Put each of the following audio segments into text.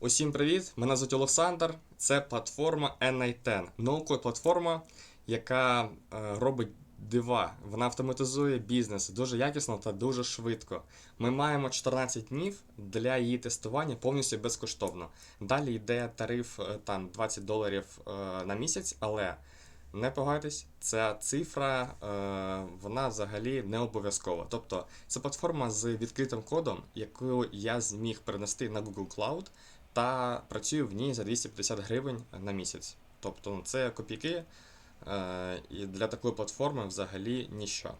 Усім привіт! Мене звуть Олександр. Це платформа NI10. Ноукод платформа, яка е, робить дива. Вона автоматизує бізнес дуже якісно та дуже швидко. Ми маємо 14 днів для її тестування повністю безкоштовно. Далі йде тариф е, там 20 доларів е, на місяць, але не погайтесь, ця цифра вона взагалі не обов'язкова. Тобто це платформа з відкритим кодом, яку я зміг перенести на Google Cloud та працюю в ній за 250 гривень на місяць. Тобто ну, це копійки, е, і для такої платформи взагалі ніщо.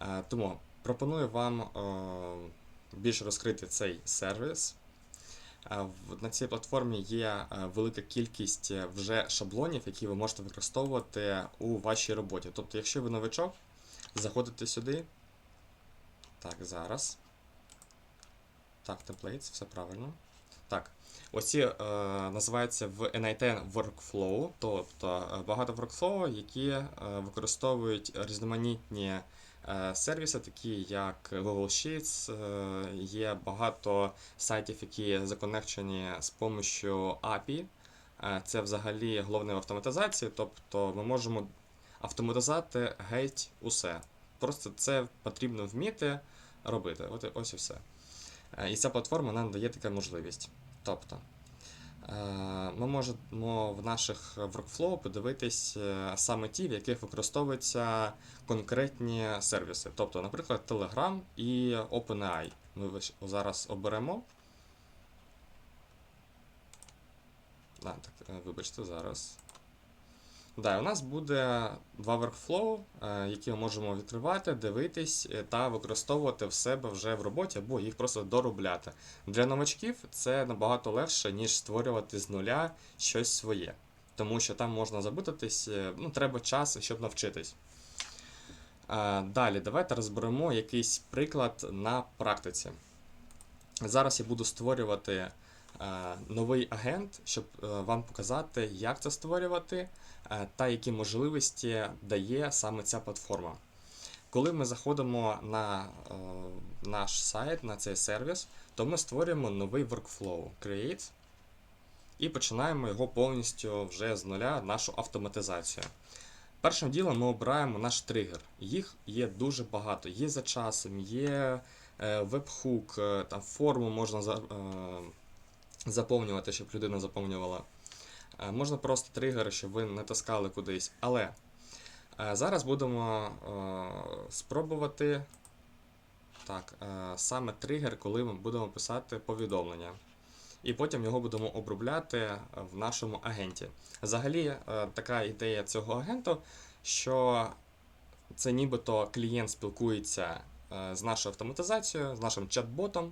Е, тому пропоную вам е, більше розкрити цей сервіс. На цій платформі є велика кількість вже шаблонів, які ви можете використовувати у вашій роботі. Тобто, якщо ви новичок, заходите сюди. Так, зараз. Так, templates, все правильно. Так, оці е, називаються в NI10 Workflow, тобто е, багато workflow, які е, використовують різноманітні е, сервіси, такі як Google Sheets, е, є багато сайтів, які законекчені з допомогою API. Е, Це взагалі головне в автоматизації, тобто ми можемо автоматизувати геть усе. Просто це потрібно вміти робити. От ось і все. Е, І ця платформа нам дає таку можливість. Тобто, е, ми можемо в наших workflow подивитись е, саме ті, в яких використовуються конкретні сервіси. Тобто, наприклад, Telegram і OpenAI. Ми зараз оберемо. А, так, е, вибачте, зараз. Да, у нас буде два workflow, е, які ми можемо відкривати, дивитись е, та використовувати в себе вже в роботі, або їх просто доробляти. Для новачків це набагато легше, ніж створювати з нуля щось своє. Тому що там можна запутатись, е, ну, треба час, щоб навчитись. Далі, давайте розберемо якийсь приклад на практиці. Зараз я буду створювати новий агент, щоб е, вам показати, як це створювати е, та які можливості дає саме ця платформа. Коли ми заходимо на е, наш сайт, на цей сервіс, то ми створюємо новий workflow Create і починаємо його повністю вже з нуля, нашу автоматизацію. Першим ділом ми обираємо наш тригер. Їх є дуже багато. Є за часом, є е, вебхук, е, там форму можна за, е, заповнювати, щоб людина заповнювала. Е, Можна просто тригери, щоб ви не таскали кудись. Але е, зараз будемо е, спробувати так, саме тригер, коли ми будемо писати повідомлення. І потім його будемо обробляти в нашому агенті. Взагалі, така ідея цього агенту, що це нібито клієнт спілкується з нашою автоматизацією, з нашим чат-ботом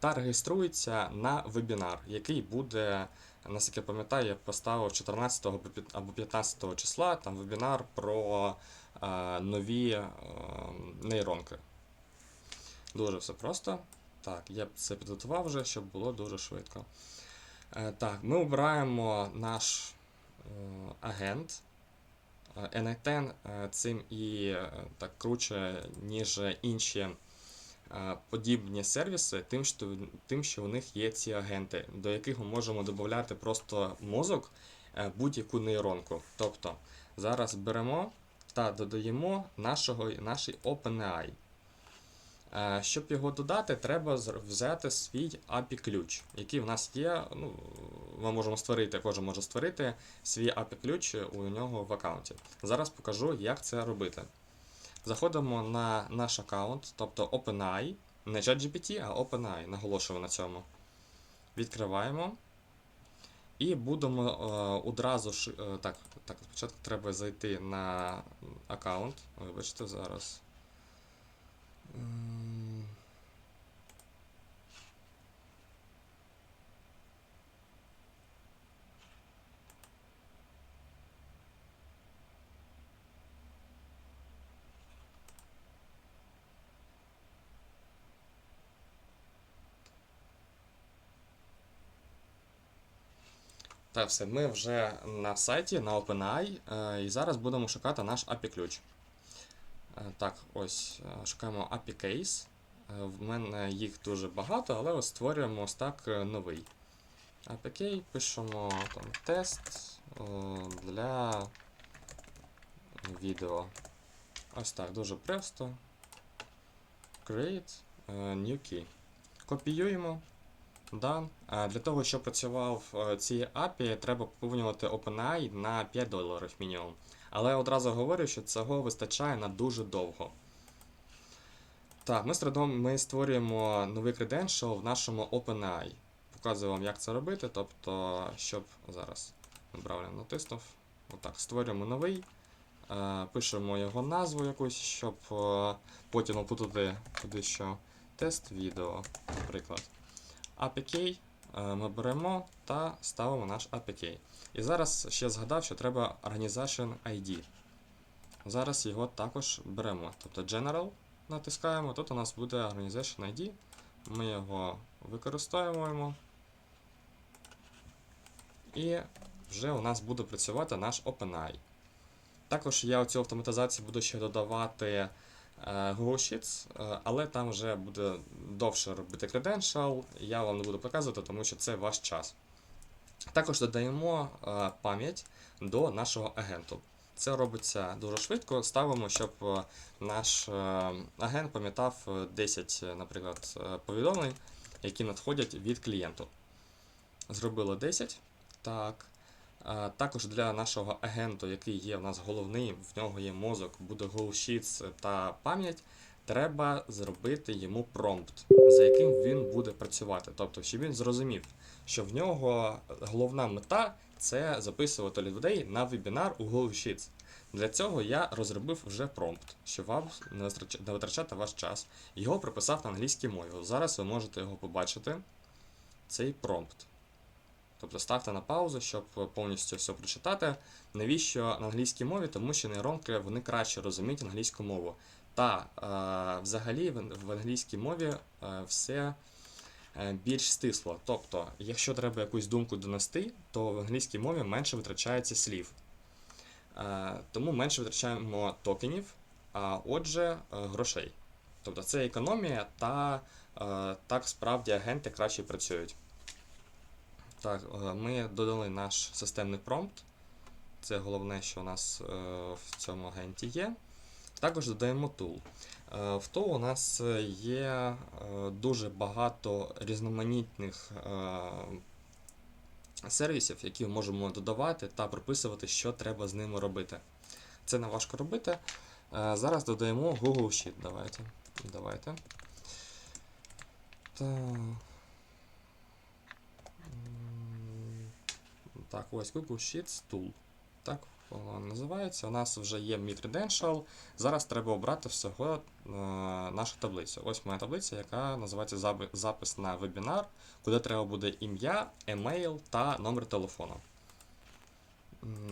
та реєструється на вебінар, який буде, наскільки я пам'ятаю, я поставив 14 або 15 числа там вебінар про е, нові е, нейронки. Дуже все просто. Так, я це підготував вже, щоб було дуже швидко. Е, так, ми обираємо наш агент. NI10 е, цим і так круче, ніж інші подібні сервіси, тим що, тим, що у них є ці агенти, до яких ми можемо додати просто мозок е, будь-яку нейронку. Тобто зараз беремо та додаємо нашого, наш OpenAI. Е, Щоб його додати, треба взяти свій API-ключ, який в нас є. Ну, ми можемо створити, кожен може створити свій API-ключ у нього в аккаунті. Зараз покажу, як це робити. Заходимо на наш аккаунт, тобто OpenAI, не ChatGPT, а OpenAI, наголошую на цьому. Відкриваємо. І будемо е, одразу ж. е, так, так, спочатку треба зайти на аккаунт. Вибачте, зараз. Так, все, ми вже на сайті, на OpenAI, е, і зараз будемо шукати наш API-ключ. Е, Так, ось е, шукаємо API Case. В мене їх дуже багато, але ось створюємо ось так новий. APK, пишемо там тест для відео. Ось так, дуже просто. Create new key. Копіюємо. Е, Для того, щоб працював е, ці API, треба поповнювати OpenAI на 5 доларів мінімум. Але одразу говорю, що цього вистачає на дуже довго. Так, ми, ми створюємо новий credential в нашому OpenAI. Показую вам, як це робити. Тобто, щоб зараз правильно натиснув. Отак, створюємо новий, е, пишемо його назву якусь, щоб е, потім опутати туди що тест відео, наприклад. APK е, ми беремо та ставимо наш APK. І зараз ще згадав, що треба Organization ID. Зараз його також беремо. Тобто General натискаємо, тут у нас буде Organization ID. Ми його використовуємо. І вже у нас буде працювати наш OpenAI. Також я у цю автоматизацію буду ще додавати е, Sheets, е, але там вже буде довше робити credential, я вам не буду показувати, тому що це ваш час. Також додаємо е, пам'ять до нашого агенту. Це робиться дуже швидко. Ставимо, щоб наш агент пам'ятав е, 10, е, наприклад, повідомлень, які надходять від клієнту. Зробили 10. Так. Також для нашого агенту, який є в нас головний, в нього є мозок, буде Google Sheets та пам'ять. Треба зробити йому промпт, за яким він буде працювати. Тобто, щоб він зрозумів, що в нього головна мета це записувати людей на вебінар у Google Sheets. Для цього я розробив вже промпт, щоб вам не витрачати ваш час. Його прописав на англійській мові. Зараз ви можете його побачити. Цей промпт. Тобто ставте на паузу, щоб повністю все прочитати. Навіщо на англійській мові? Тому що нейронки вони краще розуміють англійську мову. Та е, взагалі в, англійській мові е, все е, більш стисло. Тобто, якщо треба якусь думку донести, то в англійській мові менше витрачається слів. Е, тому менше витрачаємо токенів, а отже, е, грошей. Тобто це економія, та е, так справді агенти краще працюють. Так, е, ми додали наш системний промпт. Це головне, що у нас е, в цьому агенті є. Також додаємо tool. Е, В tool у нас є дуже багато різноманітних сервісів, які ми можемо додавати та прописувати, що треба з ними робити. Це не важко робити. Зараз додаємо Google Sheet. Давайте. Давайте. Так. Так, ось Google Sheets Tool. Так називається. У нас вже є Meet Credential. Зараз треба обрати всього е, нашу таблицю. Ось моя таблиця, яка називається запис на вебінар, куди треба буде ім'я, емейл та номер телефону.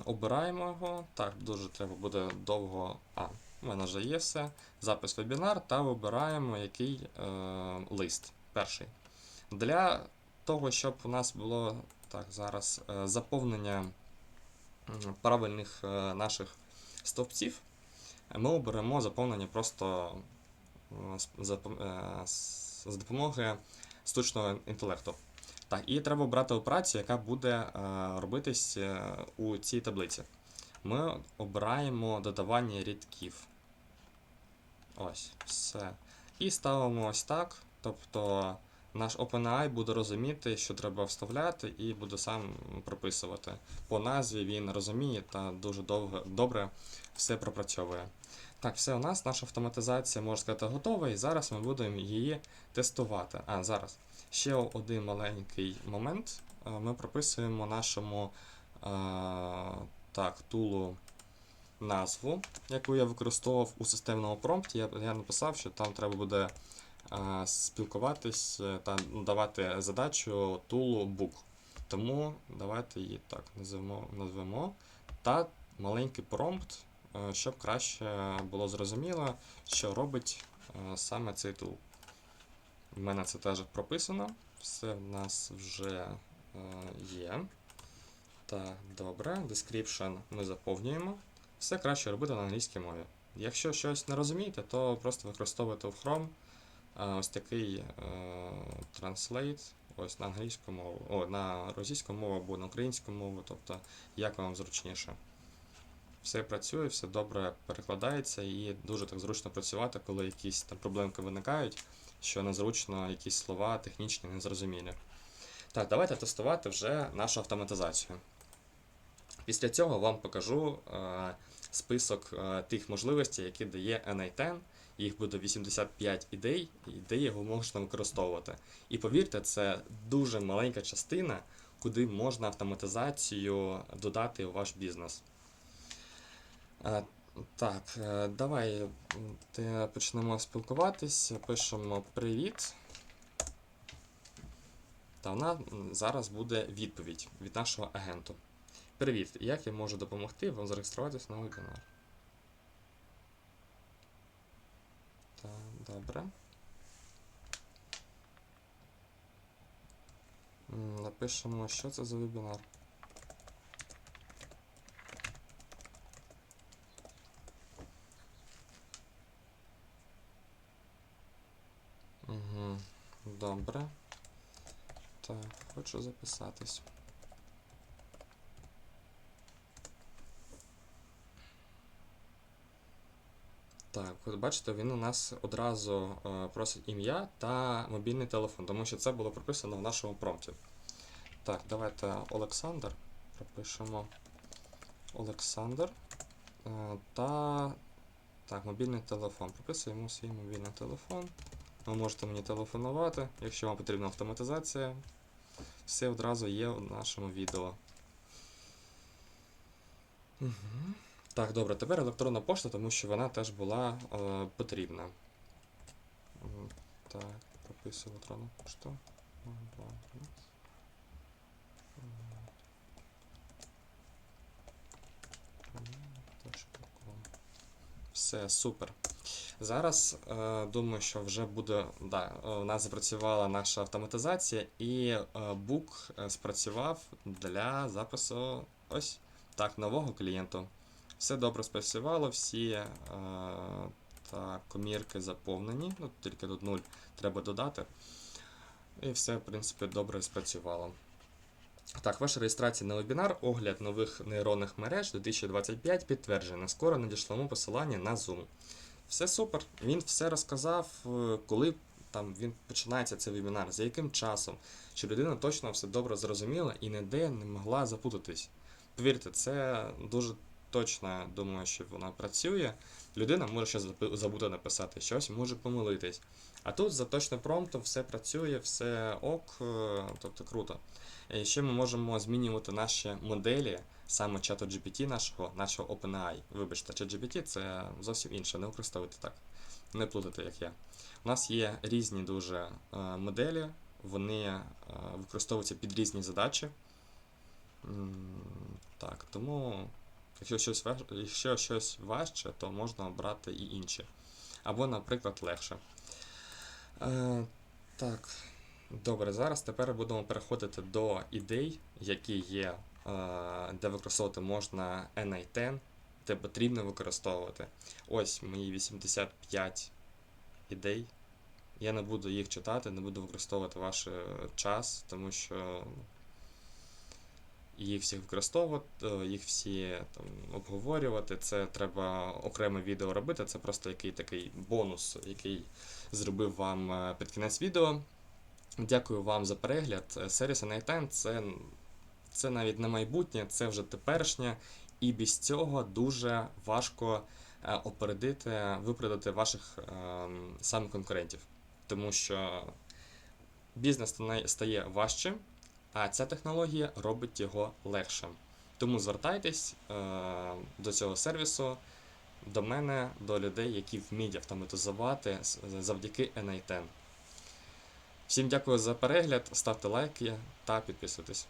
Обираємо його. Так, дуже треба буде довго. А, у мене вже є все. Запис вебінар та вибираємо який е, лист. Перший. Для того, щоб у нас було так, зараз е, заповнення правильних е, наших стовпців, ми оберемо заповнення просто з- е, допомогою штучного інтелекту. Так, і треба обрати операцію, яка буде робитись у цій таблиці. Ми обираємо додавання рядків. Ось, все. І ставимо ось так. Тобто наш OpenAI буде розуміти, що треба вставляти, і буде сам прописувати. По назві він розуміє та дуже довго, добре все пропрацьовує. Так, все у нас, наша автоматизація, можна сказати, готова, і зараз ми будемо її тестувати. А, зараз. Ще один маленький момент. Е, Ми прописуємо нашому е, так, тулу назву, яку я використовував у системному промпті. Я, я написав, що там треба буде спілкуватись е, та давати задачу тулу book. Тому давайте її так назвемо, назвемо. Та маленький промпт, е, щоб краще було зрозуміло, що робить е, саме цей тул. У мене це теж прописано. Все в нас вже є. Так, добре. Description ми заповнюємо. Все краще робити на англійській мові. Якщо щось не розумієте, то просто використовуйте в Chrome ось такий е, Translate, ось на англійську мову, о, на російську мову або на українську мову, тобто як вам зручніше. Все працює, все добре перекладається і дуже так зручно працювати, коли якісь там проблемки виникають, що незручно якісь слова технічні, незрозумілі. Так, давайте тестувати вже нашу автоматизацію. Після цього вам покажу е, список е, тих можливостей, які дає NI10. Їх буде 85 ідей, і де його можна використовувати. І повірте, це дуже маленька частина, куди можна автоматизацію додати у ваш бізнес. Е, Так, е, давай почнемо спілкуватись. Пишемо привіт. Та вона зараз буде відповідь від нашого агенту. Привіт, як я можу допомогти вам зареєструватись на вебінар? Так, добре. Напишемо, що це за вебінар. Добре. Так, хочу записатись. Так, от бачите, він у нас одразу е, просить ім'я та мобільний телефон, тому що це було прописано в нашому промпті. Так, давайте Олександр. Пропишемо Олександр. Е, та. Так, мобільний телефон. Прописуємо свій мобільний телефон. Ви можете мені телефонувати, якщо вам потрібна автоматизація. Все одразу є в нашому відео. Угу. Так, добре, тепер електронна пошта, тому що вона теж була е, потрібна. Так, прописую електронну пошту. Все, супер. Зараз е, думаю, що вже буде. Да, е, у нас запрацювала наша автоматизація, і е, бук е, спрацював для запису ось так, нового клієнту. Все добре спрацювало, всі е, та, комірки заповнені, ну, тільки тут 0 треба додати. І все, в принципі, добре спрацювало. Так, ваша реєстрація на вебінар, огляд нових нейронних мереж 2025 підтверджена. Скоро надішлемо посилання на Zoom. Все супер. Він все розказав, е, коли там він починається цей вебінар, за яким часом, щоб людина точно все добре зрозуміла і ніде не могла запутатись. Повірте, це дуже точно, думаю, що вона працює. Людина може ще забути написати щось, може помилитись. А тут за точним промптом все працює, все ок, е, тобто круто. І ще ми можемо змінювати наші моделі, саме чату GPT нашого, нашого OpenAI. Вибачте, чат GPT це зовсім інше, не використовуйте так. Не плутайте, як я. У нас є різні дуже е, моделі, вони е, використовуються під різні задачі. Так, тому якщо щось, важ... якщо щось важче, то можна обрати і інші. Або, наприклад, легше. Е, так, добре, зараз тепер будемо переходити до ідей, які є, е, де використовувати можна NI10, де потрібно використовувати. Ось мої 85 ідей. Я не буду їх читати, не буду використовувати ваш е, час, тому що їх всіх використовувати, їх всі там, обговорювати. Це треба окреме відео робити. Це просто який такий бонус, який зробив вам е, під кінець відео. Дякую вам за перегляд. Е, Сервіс NITN це, це навіть не майбутнє, це вже теперішнє, і без цього дуже важко е, опередити, випередити ваших е, саме конкурентів. Тому що бізнес стає важчим, а ця технологія робить його легшим. Тому звертайтесь е, до цього сервісу, до мене, до людей, які вміють автоматизувати завдяки NI10. Всім дякую за перегляд, ставте лайки та підписуйтесь.